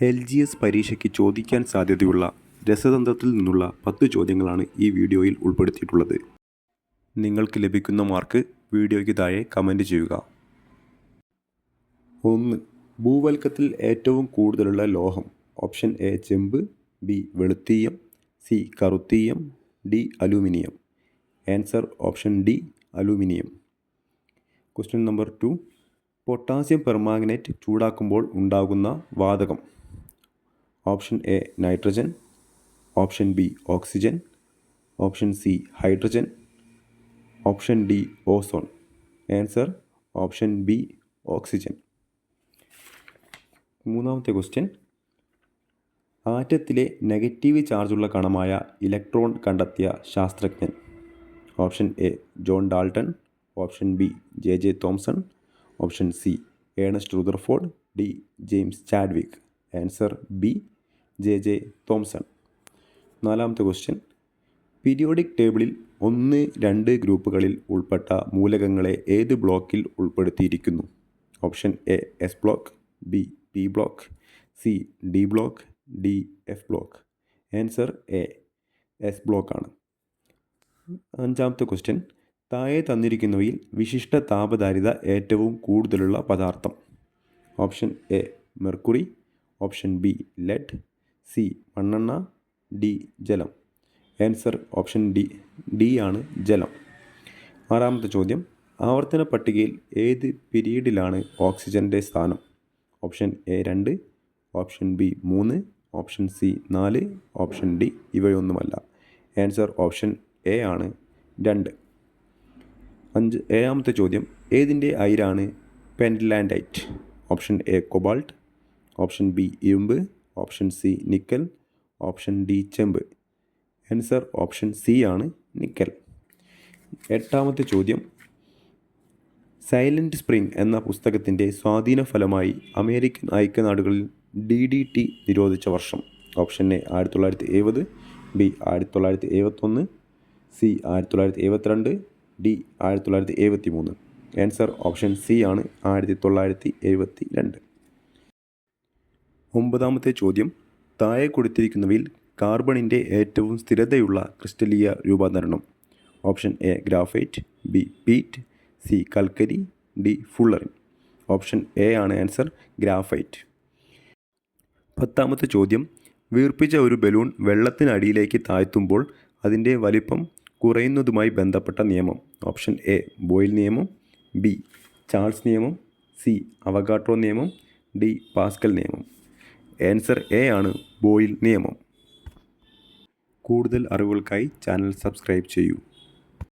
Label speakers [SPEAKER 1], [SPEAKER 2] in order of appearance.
[SPEAKER 1] L G S പരീക്ഷയ്ക്ക് ചോദിക്കാൻ സാധ്യതയുള്ള രസതന്ത്രത്തിൽ നിന്നുള്ള പത്ത് ചോദ്യങ്ങളാണ് ഈ വീഡിയോയിൽ ഉൾപ്പെടുത്തിയിട്ടുള്ളത്. നിങ്ങൾക്ക് ലഭിക്കുന്ന മാർക്ക് വീഡിയോയ്ക്ക് താഴെ കമന്റ് ചെയ്യുക. ഒന്ന് ഭൂവൽക്കത്തിൽ ഏറ്റവും കൂടുതലുള്ള ലോഹം. ഓപ്ഷൻ എ ചെമ്പ്. ബി വെളുത്തീയം. C കറുത്തീയം. D aluminium. Answer option D aluminium. Question number two potassium permanganate ചൂടാക്കുമ്പോൾ ഉണ്ടാകുന്ന വാതകം. Option A nitrogen option B oxygen option C hydrogen option D ozone. Answer option B oxygen. മൂന്നാമത്തെ question. ആറ്റത്തിലെ negative ചാർജുള്ള കണമായ electron കണ്ടെത്തിയ ശാസ്ത്രജ്ഞൻ. Option A John Dalton option B J J Thomson option C Ernest Rutherford D James Chadwick. Answer B J J Thomson. നാലാമത്തെ question periodic ടേബിളിൽ ഒന്ന് രണ്ട് ഗ്രൂപ്പുകളിൽ ഉൾപ്പെട്ട മൂലകങ്ങളെ ഏത് ബ്ലോക്കിൽ ഉൾപ്പെടുത്തിയിരിക്കുന്നു? Option A S block B P block C D block D F block answer A S ബ്ലോക്കാണ് അഞ്ചാമത്തെ ക്വസ്റ്റ്യൻ താഴെ തന്നിരിക്കുന്നവയിൽ വിശിഷ്ട താപധാരിത ഏറ്റവും കൂടുതലുള്ള പദാർത്ഥം. Option A mercury. Option B lead. C മണ്ണെണ്ണ ഡി ജലം. ആൻസർ ഓപ്ഷൻ ഡി ഡി ആണ് ജലം. ആറാമത്തെ ചോദ്യം ആവർത്തന പട്ടികയിൽ ഏത് പിരീഡിലാണ് ഓക്സിജന്റെ സ്ഥാനം? ഓപ്ഷൻ എ രണ്ട് ഓപ്ഷൻ ബി മൂന്ന് ഓപ്ഷൻ സി നാല് ഓപ്ഷൻ ഡി ഇവയൊന്നുമല്ല. ആൻസർ ഓപ്ഷൻ എ ആണ് രണ്ട്. അഞ്ച് ഏഴാമത്തെ ചോദ്യം ഏതിന്റെ അയിരാണ് pentlandite option A cobalt option B ഇരുമ്പ് option C nickel option D ചെമ്പ്. ആൻസർ ഓപ്ഷൻ സി ആണ് നിക്കൽ. എട്ടാമത്തെ ചോദ്യം. സൈലന്റ് സ്പ്രിംഗ് എന്ന പുസ്തകത്തിന്റെ സ്വാധീന ഫലമായി അമേരിക്കൻ ഐക്യനാടുകളിൽ ഡി ഡി ടി നിരോധിച്ച വർഷം. ഓപ്ഷൻ എ ആയിരത്തി തൊള്ളായിരത്തി എഴുപത് ബി ആയിരത്തി തൊള്ളായിരത്തി എഴുപത്തൊന്ന് സി ആയിരത്തി തൊള്ളായിരത്തി എഴുപത്തിരണ്ട് ഡി ആയിരത്തി തൊള്ളായിരത്തി എഴുപത്തി മൂന്ന് ആൻസർ ഓപ്ഷൻ സി ആണ് ആയിരത്തി തൊള്ളായിരത്തി എഴുപത്തി രണ്ട് ഒമ്പതാമത്തെ ചോദ്യം താഴെ കൊടുത്തിരിക്കുന്നവയിൽ കാർബണിന്റെ ഏറ്റവും സ്ഥിരതയുള്ള ക്രിസ്റ്റലീയ രൂപാന്തരണം. Option A graphite B peat C കൽക്കരി ഡി ഫുള്ളറിൻ. ഓപ്ഷൻ എ ആണ് ആൻസർ ഗ്രാഫൈറ്റ്. പത്താമത്തെ ചോദ്യം വീർപ്പിച്ച ഒരു ബലൂൺ വെള്ളത്തിനടിയിലേക്ക് താഴ്ത്തുമ്പോൾ അതിന്റെ വലിപ്പം കുറയുന്നതുമായി ബന്ധപ്പെട്ട നിയമം. ഓപ്ഷൻ എ ബോയിൽ നിയമം ബി ചാൾസ് നിയമം സി അവഗാട്രോ നിയമം ഡി പാസ്കൽ നിയമം. ആൻസർ എ ആണ് ബോയിൽ നിയമം. കൂടുതൽ അറിവുകൾക്കായി ചാനൽ സബ്സ്ക്രൈബ് ചെയ്യൂ.